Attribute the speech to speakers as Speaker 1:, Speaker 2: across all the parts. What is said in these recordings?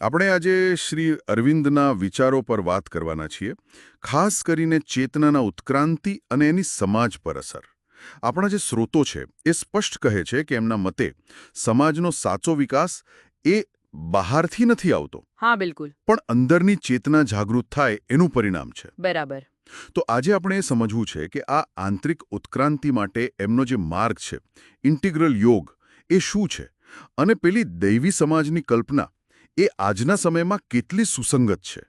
Speaker 1: આપણે આજે શ્રી અરવિંદના વિચારો પર વાત કરવાના છીએ ખાસ કરીને ચેતનાના ઉત્ક્રાંતિ અને એની સમાજ પર અસર. આપણા જે સ્રોતો છે એ સ્પષ્ટ કહે છે કે એમના મતે સમાજનો સાચો વિકાસ એ બહારથી નથી આવતો.
Speaker 2: હા બિલકુલ.
Speaker 1: પણ અંદરની ચેતના જાગૃત થાય એનું પરિણામ છે.
Speaker 2: બરાબર.
Speaker 1: તો આજે આપણે એ સમજવું છે કે આ આંતરિક ઉત્ક્રાંતિ માટે એમનો જે માર્ગ છે ઇન્ટિગ્રલ યોગ એ શું છે? અને પેલી દૈવી સમાજની કલ્પના એ આજના સમયમાં કેટલી સુસંગત છે.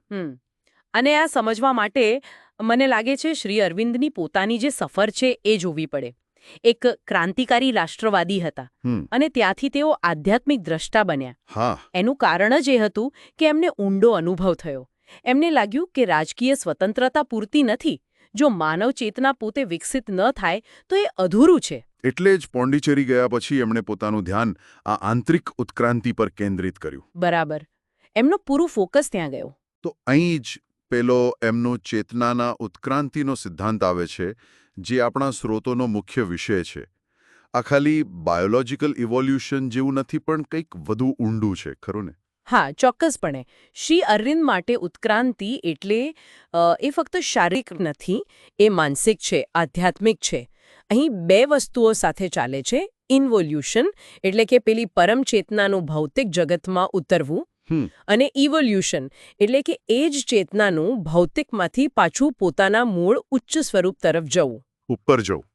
Speaker 2: અને આ સમજવા માટે મને લાગે છે શ્રી અરવિંદની પોતાની જે સફર છે એ જોવી પડે. એક ક્રાંતિકારી રાષ્ટ્રવાદી હતા અને ત્યાંથી તેઓ આધ્યાત્મિક દ્રષ્ટા બન્યા.
Speaker 1: હા.
Speaker 2: એનું કારણ જ એ હતું કે એમને ઊંડો અનુભવ થયો. એમને લાગ્યું કે રાજકીય સ્વતંત્રતા પૂરતી નથી. જો માનવ ચેતના પોતે વિકસિત ન થાય તો એ અધૂરું છે.
Speaker 1: એટલે જ પોંડિચેરી ગયા પછી એમણે પોતાનું ધ્યાન આ આંતરિક ઉત્ક્રાંતિ પર કેન્દ્રિત કર્યું.
Speaker 2: બરાબર. એમનું પૂરું ફોકસ ત્યાં ગયો.
Speaker 1: તો અહીં જ પેલો એમનો ચેતનાના ઉત્ક્રાંતિનો સિદ્ધાંત આવે છે જે આપણા સ્રોતોનો મુખ્ય વિષય છે. આ ખાલી બાયોલોજિકલ ઇવોલ્યુશન જેવું નથી પણ કંઈક વધુ ઊંડું છે ખરું ને?
Speaker 2: હા ચોક્કસપણે. શ્રી અરવિંદ માટે ઉત્ક્રાંતિ એટલે એ ફક્ત શારીરિક નથી એ માનસિક છે આધ્યાત્મિક છે. અહીં બે વસ્તુઓ સાથે ચાલે છે ઇન્વોલ્યુશન એટલે કે પેલી પરમ ચેતનાનું ભૌતિક જગતમાં ઉતરવું અને ઇવોલ્યુશન એટલે કે એ જ ચેતનાનું ભૌતિકમાંથી પાછું પોતાના મૂળ ઉચ્ચ સ્વરૂપ તરફ જવું.
Speaker 1: ઉપર જવું.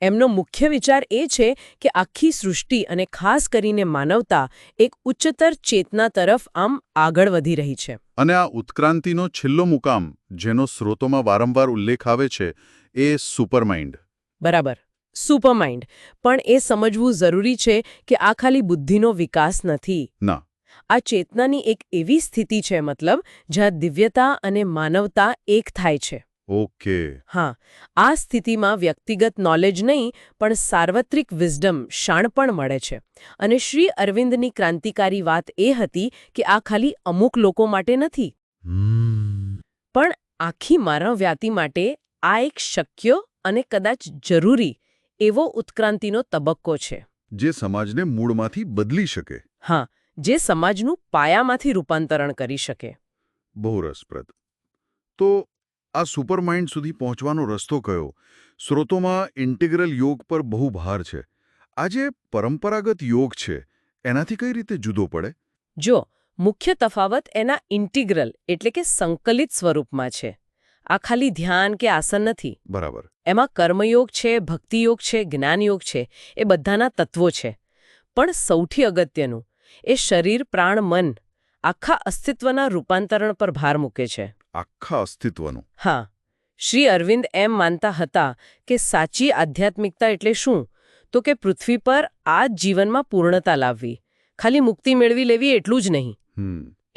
Speaker 2: એમનો મુખ્ય વિચાર એ છે કે આખી સૃષ્ટિ અને ખાસ કરીને માનવતા એક ઉચ્ચતર ચેતના તરફ આમ આગળ વધી રહી છે.
Speaker 1: અને આ ઉત્ક્રાંતિનો છેલ્લો મુકામ જેનો સ્રોતોમાં વારંવાર ઉલ્લેખ આવે છે એ સુપરમાઇન્ડ.
Speaker 2: બરાબર. સુપરમાઇન્ડ. પણ એ સમજવું જરૂરી છે કે આ ખાલી બુદ્ધિનો વિકાસ નથી.
Speaker 1: ના.
Speaker 2: આ ચેતનાની એક એવી સ્થિતિ છે મતલબ જ્યાં દિવ્યતા અને માનવતા એક થાય છે.
Speaker 1: ઓકે.
Speaker 2: હા આ સ્થિતિમાં વ્યક્તિગત નોલેજ નહીં પણ સાર્વત્રિક વિઝડમ શાણપણ મળે છે. અને શ્રી અરવિંદની ક્રાંતિકારી વાત એ હતી કે આ ખાલી અમુક લોકો માટે નથી. પણ આખી માનવવ્યાતિ માટે આ એક શક્ય અને કદાચ જરૂરી એવો ઉત્ક્રાંતિનો તબક્કો છે.
Speaker 1: જે સમાજને મૂળમાંથી બદલી શકે.
Speaker 2: હા જે સમાજનું પાયામાંથી રૂપાંતરણ કરી શકે.
Speaker 1: બહુ રસપ્રદ. તો આ સુપરમાઇન્ડ સુધી પહોંચવાનો રસ્તો કયો? સ્રોતોમાં ઇન્ટિગ્રલ યોગ પર બહુ ભાર છે. આ જે પરંપરાગત યોગ છે એનાથી કઈ રીતે જુદો પડે?
Speaker 2: જો મુખ્ય તફાવત એના ઇન્ટિગ્રલ એટલે કે સંકલિત સ્વરૂપમાં છે. આ ખાલી ધ્યાન કે આસન નથી.
Speaker 1: બરાબર.
Speaker 2: એમાં કર્મયોગ છે ભક્તિયોગ છે જ્ઞાનયોગ છે એ બધાના તત્વો છે. પણ સૌથી અગત્યનું એ શરીર પ્રાણ મન આખા અસ્તિત્વના રૂપાંતરણ પર ભાર મૂકે છે.
Speaker 1: આખા અસ્તિત્વનું.
Speaker 2: હા. શ્રી અરવિંદ એમ માનતા હતા કે સાચી આધ્યાત્મિકતા એટલે શું? તો કે પૃથ્વી પર આ જીવનમાં પૂર્ણતા લાવવી. ખાલી મુક્તિ મેળવી લેવી એટલું જ નહીં.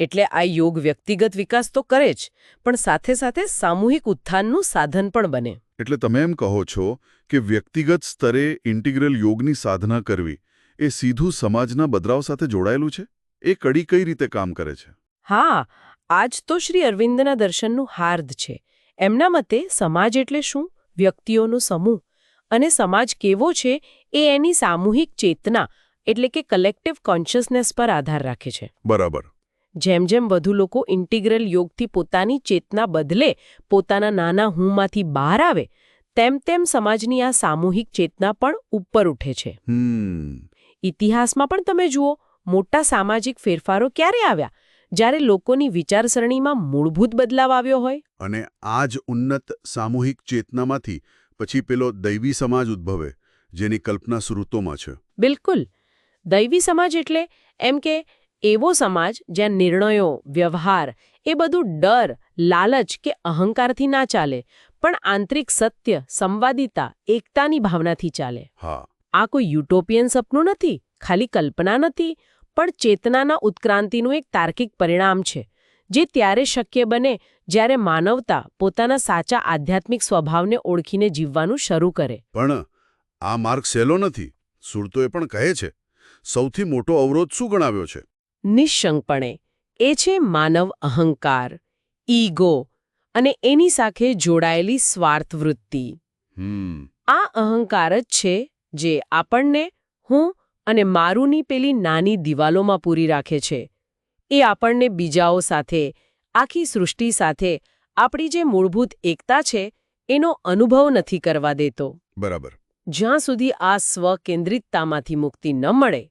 Speaker 2: એટલે આ યોગ વ્યક્તિગત વિકાસ તો કરે જ પણ સાથે સાથે સામૂહિક ઉત્થાનનું સાધન પણ બને.
Speaker 1: એટલે તમે એમ કહો છો કે વ્યક્તિગત સ્તરે ઇન્ટિગ્રલ યોગની સાધના કરવી એ સીધું સમાજના બદલાવ સાથે જોડાયેલું છે? એ કડી કઈ રીતે કામ કરે છે?
Speaker 2: હા આજ તો શ્રી અરવિંદના દર્શનનું હાર્દ છે. એમના મતે સમાજ એટલે શું? વ્યક્તિઓનો સમૂહ. અને સમાજ કેવો છે એ એની સામૂહિક ચેતના એટલે કે કલેક્ટિવ કોન્શિયસનેસ પર આધાર રાખે છે.
Speaker 1: બરાબર.
Speaker 2: જેમ જેમ વધુ લોકો ઇન્ટિગ્રલ યોગથી પોતાની ચેતના બદલે પોતાના નાના હુંમાંથી બહાર આવે તેમ તેમ સમાજની આ સામૂહિક ચેતના પણ ઉપર ઉઠે છે. ઇતિહાસમાં પણ તમે જુઓ મોટા સામાજિક ફેરફારો ક્યારે આવ્યા? જ્યારે લોકોની વિચારસરણીમાં મૂળભૂત બદલાવ આવ્યો હોય?
Speaker 1: અને આ જ ઉન્નત સામૂહિક ચેતનામાંથી પછી પેલો દૈવી સમાજ ઉદ્ભવે જેની કલ્પના સ્રોતોમાં છે.
Speaker 2: બિલકુલ. દૈવી સમાજ એટલે એમ કે એવો સમાજ જ્યાં નિર્ણયો વ્યવહાર એ બધું ડર લાલચ કે અહંકારથી ના ચાલે પણ આંતરિક સત્ય સંવાદિતા એકતાની ભાવનાથી ચાલે.
Speaker 1: હા.
Speaker 2: આ કોઈ યુટોપિયન સપનું નથી? ખાલી કલ્પના નથી? પણ ચેતનાના ઉત્ક્રાંતિનું એક તાર્કિક પરિણામ છે જે ત્યારે શક્ય બને જ્યારે માનવતા પોતાના સાચા આધ્યાત્મિક સ્વભાવને ઓળખીને જીવવાનું શરૂ કરે.
Speaker 1: પણ આ માર્ગ સહેલો નથી સુરતોએ પણ કહે છે સૌથી મોટો અવરોધ શું ગણાવ્યો છે?
Speaker 2: નિઃશંકપણે એ છે માનવ અહંકાર ઈગો અને એની સાથે જોડાયેલી સ્વાર્થ વૃત્તિ આ અહંકાર જ છે જે આપણને હું અને મારુની પેલી નાની દિવાલોમાં પૂરી રાખે છે. એ આપણને બીજાઓ સાથે આખી સૃષ્ટિ સાથે આપણી જે મૂળભૂત એકતા છે એનો અનુભવ નથી કરવા દેતો.
Speaker 3: બરાબર.
Speaker 2: જ્યાં સુધી આ સ્વકેન્દ્રિતતામાંથી મુક્તિ ન મળે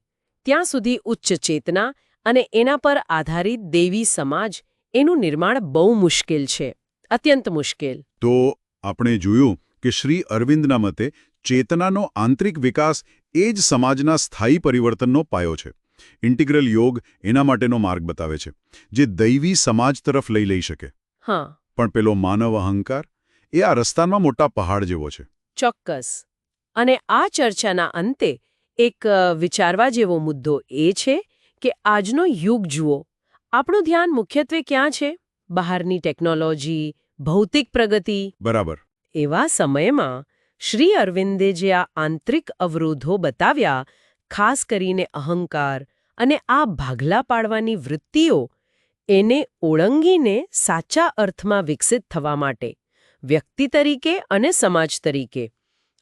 Speaker 2: ત્યાં સુધી ઉચ્ચ ચેતના અને એના પર આધારિત દેવી સમાજ એનું નિર્માણ બહુ મુશ્કેલ છે. અત્યંત મુશ્કેલ.
Speaker 1: તો આપણે જોયું કે શ્રી અરવિંદના મતે ચેતનાનો આંતરિક વિકાસ એ જ સમાજના સ્થાયી પરિવર્તનનો પાયો છે. ઇન્ટિગ્રલ યોગ એના માટેનો માર્ગ બતાવે છે જે દૈવી સમાજ તરફ લઈ લઈ શકે.
Speaker 2: હા.
Speaker 1: પણ પેલો માનવ અહંકાર એ આ રસ્તામાં મોટા પહાડ જેવો છે.
Speaker 2: ચોક્કસ. અને આ ચર્ચાના અંતે એક વિચારવા જેવો મુદ્દો એ છે કે આજનો યુગ જુઓ આપણું ધ્યાન મુખ્યત્વે ક્યાં છે? બહારની ટેકનોલોજી ભૌતિક પ્રગતિ?
Speaker 1: બરાબર.
Speaker 2: એવા સમયમાં શ્રી અરવિંદે જે આ આંતરિક અવરોધો બતાવ્યા, ખાસ કરીને અહંકાર અને આ ભાગલા પાડવાની વૃત્તિઓ, એને ઓળંગીને સાચા અર્થમાં વિકસિત થવા માટે, વ્યક્તિ તરીકે અને સમાજ તરીકે.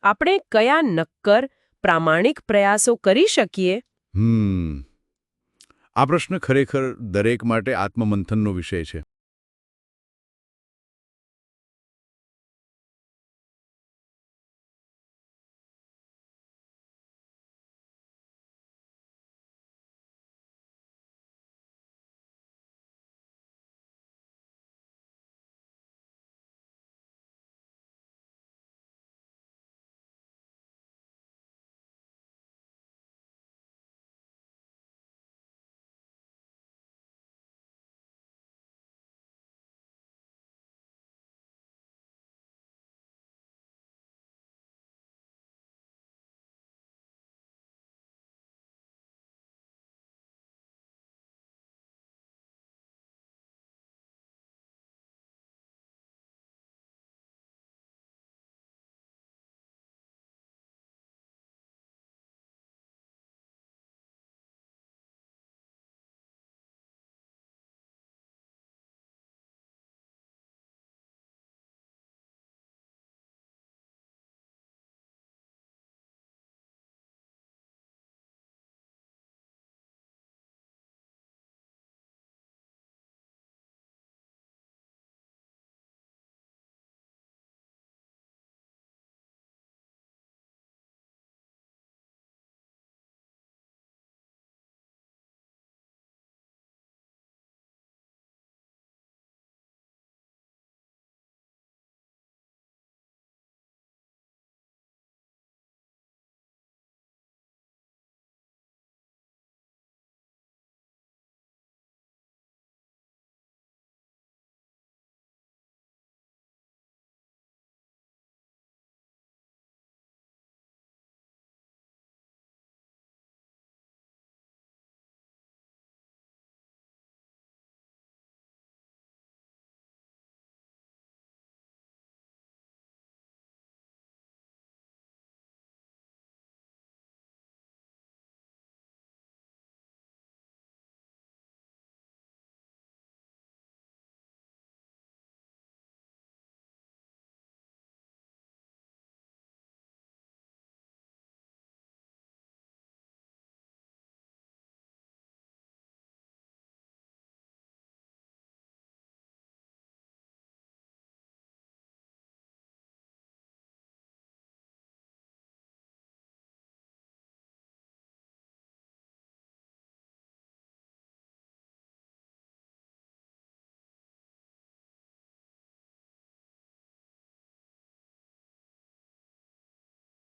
Speaker 2: આપણે કયા નક્કર, પ્રામાણિક પ્રયાસો કરી શકીએ?
Speaker 1: આ પ્રશ્ન ખરેખર દરેક માટે આત્મમંથનનો વિષય છે.